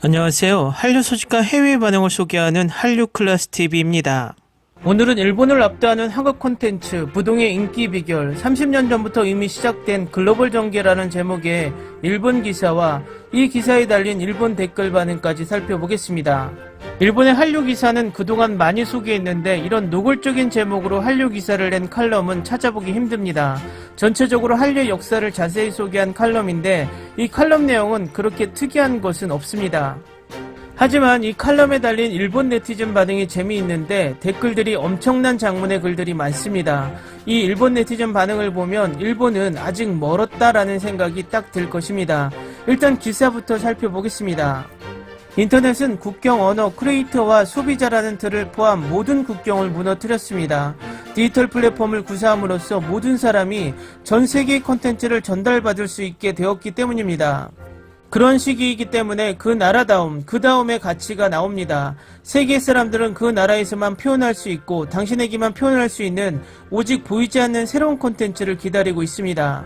안녕하세요. 한류 소식과 해외 반응을 소개하는 한류 클래스 TV입니다. 오늘은 일본을 압도하는 한국 콘텐츠 부동의 인기 비결 30년 전부터 이미 시작된 글로벌 전개라는 제목의 일본 기사와 이 기사에 달린 일본 댓글 반응까지 살펴보겠습니다. 일본의 한류 기사는 그동안 많이 소개했는데 이런 노골적인 제목으로 한류 기사를 낸 칼럼은 찾아보기 힘듭니다. 전체적으로 한류의 역사를 자세히 소개한 칼럼인데 이 칼럼 내용은 그렇게 특이한 것은 없습니다. 하지만 이 칼럼에 달린 일본 네티즌 반응이 재미있는데 댓글들이 엄청난 장문의 글들이 많습니다. 이 일본 네티즌 반응을 보면 일본은 아직 멀었다라는 생각이 딱 들 것입니다. 일단 기사부터 살펴보겠습니다. 인터넷은 국경 언어 크리에이터와 소비자라는 틀을 포함 모든 국경을 무너뜨렸습니다. 디지털 플랫폼을 구사함으로써 모든 사람이 전 세계의 콘텐츠를 전달받을 수 있게 되었기 때문입니다. 그런 시기이기 때문에 그 나라다움, 그 다음의 가치가 나옵니다. 세계 사람들은 그 나라에서만 표현할 수 있고 당신에게만 표현할 수 있는 오직 보이지 않는 새로운 콘텐츠를 기다리고 있습니다.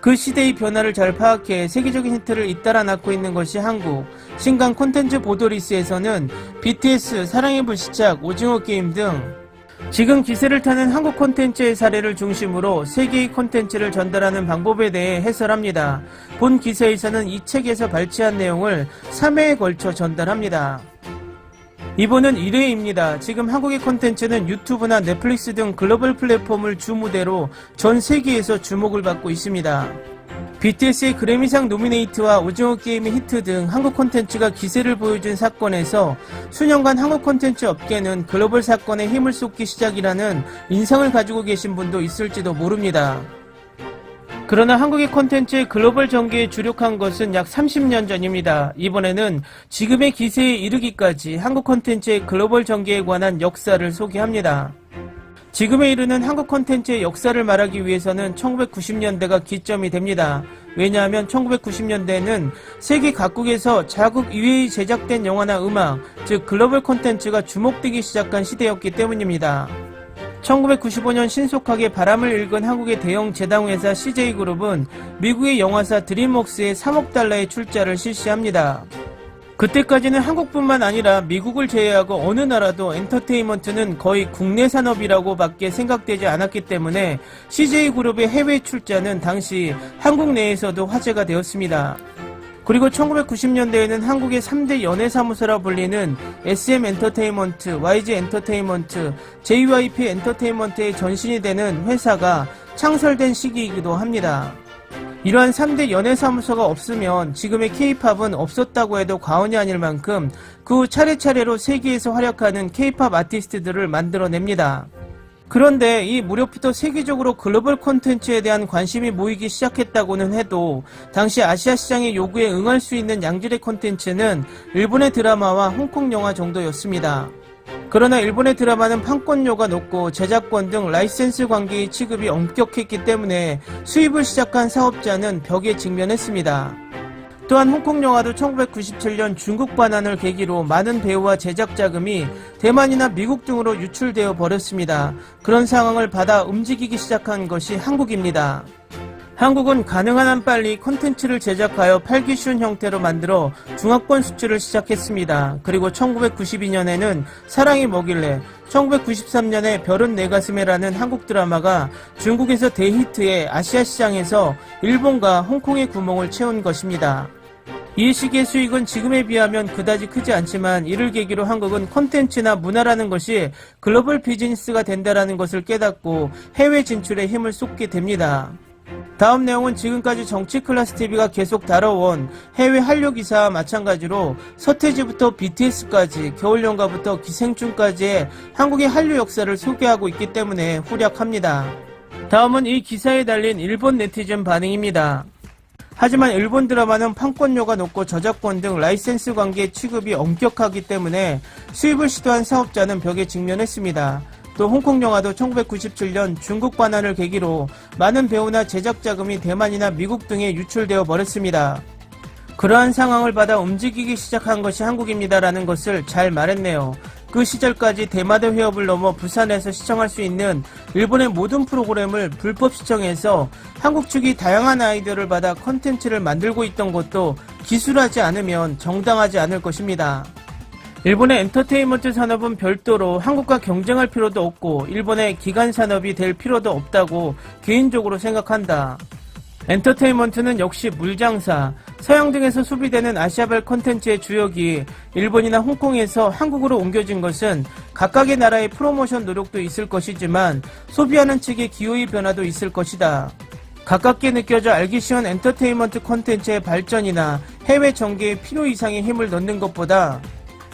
그 시대의 변화를 잘 파악해 세계적인 히트를 잇따라 낳고 있는 것이 한국. 신간 콘텐츠 보도리스에서는 BTS, 사랑의 불시착, 오징어 게임 등 지금 기세를 타는 한국 콘텐츠의 사례를 중심으로 세계의 콘텐츠를 전달하는 방법에 대해 해설합니다. 본 기사에서는 이 책에서 발췌한 내용을 3회에 걸쳐 전달합니다. 이번은 1회입니다. 지금 한국의 콘텐츠는 유튜브나 넷플릭스 등 글로벌 플랫폼을 주 무대로 전 세계에서 주목을 받고 있습니다. BTS의 그래미상 노미네이트와 오징어 게임의 히트 등 한국 콘텐츠가 기세를 보여준 사건에서 수년간 한국 콘텐츠 업계는 글로벌 사건에 힘을 쏟기 시작이라는 인상을 가지고 계신 분도 있을지도 모릅니다. 그러나 한국의 콘텐츠의 글로벌 전개에 주력한 것은 약 30년 전입니다. 이번에는 지금의 기세에 이르기까지 한국 콘텐츠의 글로벌 전개에 관한 역사를 소개합니다. 지금에 이르는 한국 콘텐츠의 역사를 말하기 위해서는 1990년대가 기점이 됩니다. 왜냐하면 1990년대에는 세계 각국에서 자국 이외의 제작된 영화나 음악, 즉 글로벌 콘텐츠가 주목되기 시작한 시대였기 때문입니다. 1995년 신속하게 바람을 일군 한국의 대형 제당회사 CJ그룹은 미국의 영화사 드림웍스에 3억 달러의 출자를 실시합니다. 그때까지는 한국뿐만 아니라 미국을 제외하고 어느 나라도 엔터테인먼트는 거의 국내 산업이라고 밖에 생각되지 않았기 때문에 CJ그룹의 해외 출자는 당시 한국 내에서도 화제가 되었습니다. 그리고 1990년대에는 한국의 3대 연예사무소라 불리는 SM 엔터테인먼트, YG 엔터테인먼트, JYP 엔터테인먼트의 전신이 되는 회사가 창설된 시기이기도 합니다. 이러한 3대 연예사무소가 없으면 지금의 케이팝은 없었다고 해도 과언이 아닐 만큼 그 후 차례차례로 세계에서 활약하는 케이팝 아티스트들을 만들어냅니다. 그런데 이 무렵부터 세계적으로 글로벌 콘텐츠에 대한 관심이 모이기 시작했다고는 해도 당시 아시아 시장의 요구에 응할 수 있는 양질의 콘텐츠는 일본의 드라마와 홍콩 영화 정도였습니다. 그러나 일본의 드라마는 판권료가 높고 제작권 등 라이센스 관계의 취급이 엄격했기 때문에 수입을 시작한 사업자는 벽에 직면했습니다. 또한 홍콩 영화도 1997년 중국 반환을 계기로 많은 배우와 제작 자금이 대만이나 미국 등으로 유출되어 버렸습니다. 그런 상황을 받아 움직이기 시작한 것이 한국입니다. 한국은 가능한 한 빨리 콘텐츠를 제작하여 팔기 쉬운 형태로 만들어 중화권 수출을 시작했습니다. 그리고 1992년에는 사랑이 뭐길래 1993년에 별은 내 가슴에라는 한국 드라마가 중국에서 대히트해 아시아 시장에서 일본과 홍콩의 구멍을 채운 것입니다. 이 시기의 수익은 지금에 비하면 그다지 크지 않지만 이를 계기로 한국은 콘텐츠나 문화라는 것이 글로벌 비즈니스가 된다라는 것을 깨닫고 해외 진출에 힘을 쏟게 됩니다. 다음 내용은 지금까지 정치 클래스 TV가 계속 다뤄온 해외 한류 기사와 마찬가지로 서태지부터 BTS까지 겨울연가부터 기생충까지의 한국의 한류 역사를 소개하고 있기 때문에 후략합니다. 다음은 이 기사에 달린 일본 네티즌 반응입니다. 하지만 일본 드라마는 판권료가 높고 저작권 등 라이센스 관계 취급이 엄격하기 때문에 수입을 시도한 사업자는 벽에 직면했습니다. 또 홍콩 영화도 1997년 중국 반환을 계기로 많은 배우나 제작 자금이 대만이나 미국 등에 유출되어 버렸습니다. 그러한 상황을 받아 움직이기 시작한 것이 한국입니다라는 것을 잘 말했네요. 그 시절까지 대마도 회업을 넘어 부산에서 시청할 수 있는 일본의 모든 프로그램을 불법 시청해서 한국 측이 다양한 아이디어를 받아 컨텐츠를 만들고 있던 것도 기술하지 않으면 정당하지 않을 것입니다. 일본의 엔터테인먼트 산업은 별도로 한국과 경쟁할 필요도 없고 일본의 기간 산업이 될 필요도 없다고 개인적으로 생각한다. 엔터테인먼트는 역시 물장사, 서양 등에서 소비되는 아시아발 컨텐츠의 주역이 일본이나 홍콩에서 한국으로 옮겨진 것은 각각의 나라의 프로모션 노력도 있을 것이지만 소비하는 측의 기호의 변화도 있을 것이다. 가깝게 느껴져 알기 쉬운 엔터테인먼트 콘텐츠의 발전이나 해외 전개에 필요 이상의 힘을 넣는 것보다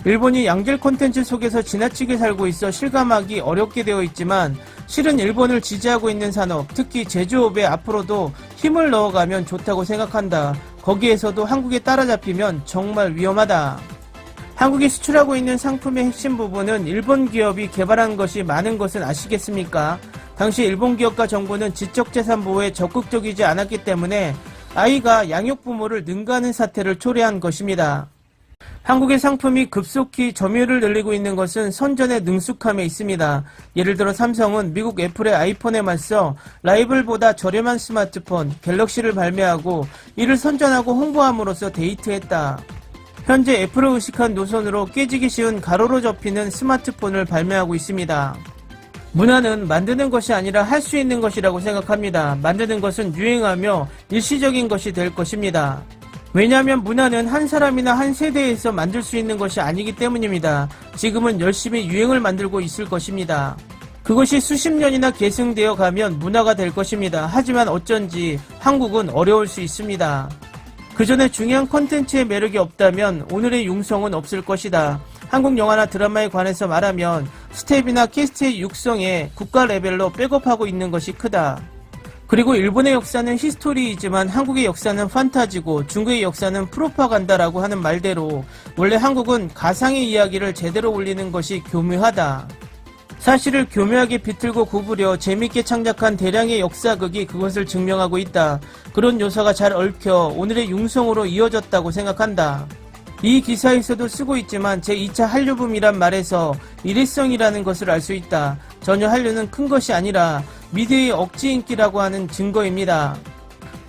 일본이 양질 콘텐츠 속에서 지나치게 살고 있어 실감하기 어렵게 되어 있지만 실은 일본을 지지하고 있는 산업, 특히 제조업에 앞으로도 힘을 넣어가면 좋다고 생각한다. 거기에서도 한국에 따라잡히면 정말 위험하다. 한국이 수출하고 있는 상품의 핵심 부분은 일본 기업이 개발한 것이 많은 것은 아시겠습니까? 당시 일본 기업과 정부는 지적재산 보호에 적극적이지 않았기 때문에 아이가 양육 부모를 능가하는 사태를 초래한 것입니다. 한국의 상품이 급속히 점유율을 늘리고 있는 것은 선전의 능숙함에 있습니다. 예를 들어 삼성은 미국 애플의 아이폰에 맞서 라이벌보다 저렴한 스마트폰 갤럭시를 발매하고 이를 선전하고 홍보함으로써 데이트했다. 현재 애플을 의식한 노선으로 깨지기 쉬운 가로로 접히는 스마트폰을 발매하고 있습니다. 문화는 만드는 것이 아니라 할 수 있는 것이라고 생각합니다. 만드는 것은 유행하며 일시적인 것이 될 것입니다. 왜냐하면 문화는 한 사람이나 한 세대에서 만들 수 있는 것이 아니기 때문입니다. 지금은 열심히 유행을 만들고 있을 것입니다. 그것이 수십 년이나 계승되어 가면 문화가 될 것입니다. 하지만 어쩐지 한국은 어려울 수 있습니다. 그 전에 중요한 컨텐츠의 매력이 없다면 오늘의 융성은 없을 것이다. 한국 영화나 드라마에 관해서 말하면 스텝이나 캐스트의 육성에 국가 레벨로 백업하고 있는 것이 크다. 그리고 일본의 역사는 히스토리이지만 한국의 역사는 판타지고 중국의 역사는 프로파간다라고 하는 말대로 원래 한국은 가상의 이야기를 제대로 올리는 것이 교묘하다. 사실을 교묘하게 비틀고 구부려 재밌게 창작한 대량의 역사극이 그것을 증명하고 있다. 그런 요소가 잘 얽혀 오늘의 융성으로 이어졌다고 생각한다. 이 기사에서도 쓰고 있지만 제2차 한류붐이란 말에서 일회성이라는 것을 알 수 있다. 전혀 한류는 큰 것이 아니라 미드의 억지 인기라고 하는 증거입니다.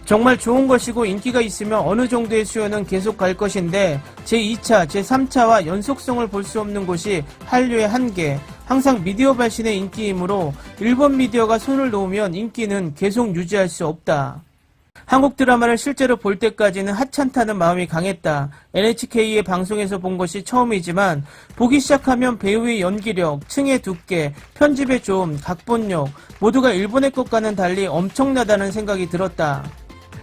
정말 좋은 것이고 인기가 있으면 어느 정도의 수요는 계속 갈 것인데 제2차, 제3차와 연속성을 볼 수 없는 곳이 한류의 한계. 항상 미디어 발신의 인기이므로 일본 미디어가 손을 놓으면 인기는 계속 유지할 수 없다. 한국 드라마를 실제로 볼 때까지는 하찮다는 마음이 강했다. NHK의 방송에서 본 것이 처음이지만 보기 시작하면 배우의 연기력, 층의 두께, 편집의 좀, 각본력 모두가 일본의 것과는 달리 엄청나다는 생각이 들었다.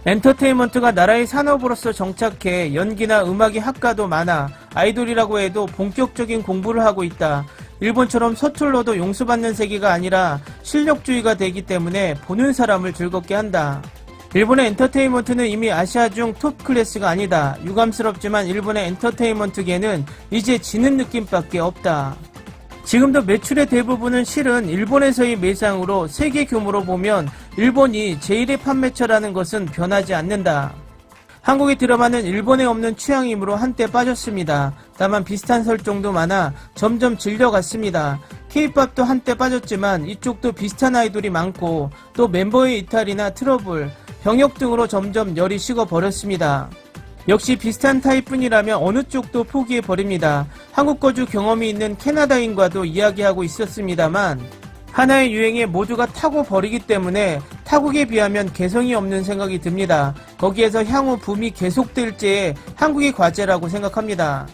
엔터테인먼트가 나라의 산업으로서 정착해 연기나 음악의 학과도 많아 아이돌이라고 해도 본격적인 공부를 하고 있다. 일본처럼 서툴러도 용서받는 세계가 아니라 실력주의가 되기 때문에 보는 사람을 즐겁게 한다. 일본의 엔터테인먼트는 이미 아시아 중 톱 클래스가 아니다. 유감스럽지만 일본의 엔터테인먼트계는 이제 지는 느낌밖에 없다. 지금도 매출의 대부분은 실은 일본에서의 매상으로 세계 규모로 보면 일본이 제1의 판매처라는 것은 변하지 않는다. 한국의 드라마는 일본에 없는 취향이므로 한때 빠졌습니다. 다만 비슷한 설정도 많아 점점 질려갔습니다. 케이팝도 한때 빠졌지만 이쪽도 비슷한 아이돌이 많고 또 멤버의 이탈이나 트러블, 병역 등으로 점점 열이 식어 버렸습니다. 역시 비슷한 타입뿐이라면 어느 쪽도 포기해 버립니다. 한국 거주 경험이 있는 캐나다인과도 이야기하고 있었습니다만 하나의 유행에 모두가 타고 버리기 때문에 타국에 비하면 개성이 없는 생각이 듭니다. 거기에서 향후 붐이 계속될지에 한국의 과제라고 생각합니다.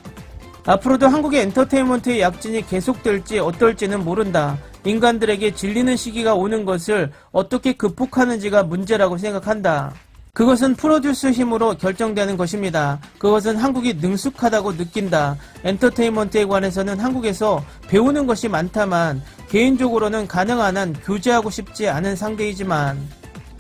앞으로도 한국의 엔터테인먼트의 약진이 계속될지 어떨지는 모른다. 인간들에게 질리는 시기가 오는 것을 어떻게 극복하는지가 문제라고 생각한다. 그것은 프로듀스 힘으로 결정되는 것입니다. 그것은 한국이 능숙하다고 느낀다. 엔터테인먼트에 관해서는 한국에서 배우는 것이 많다만 개인적으로는 가능한 한 교제하고 싶지 않은 상대이지만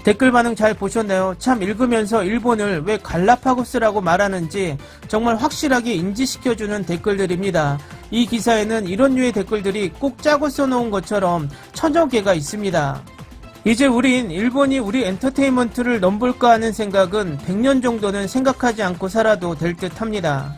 댓글 반응 잘 보셨나요? 참 읽으면서 일본을 왜 갈라파고스라고 말하는지 정말 확실하게 인지시켜주는 댓글들입니다. 이 기사에는 이런 류의 댓글들이 꼭 짜고 써놓은 것처럼 천여 개가 있습니다. 이제 우린 일본이 우리 엔터테인먼트를 넘볼까 하는 생각은 100년 정도는 생각하지 않고 살아도 될 듯 합니다.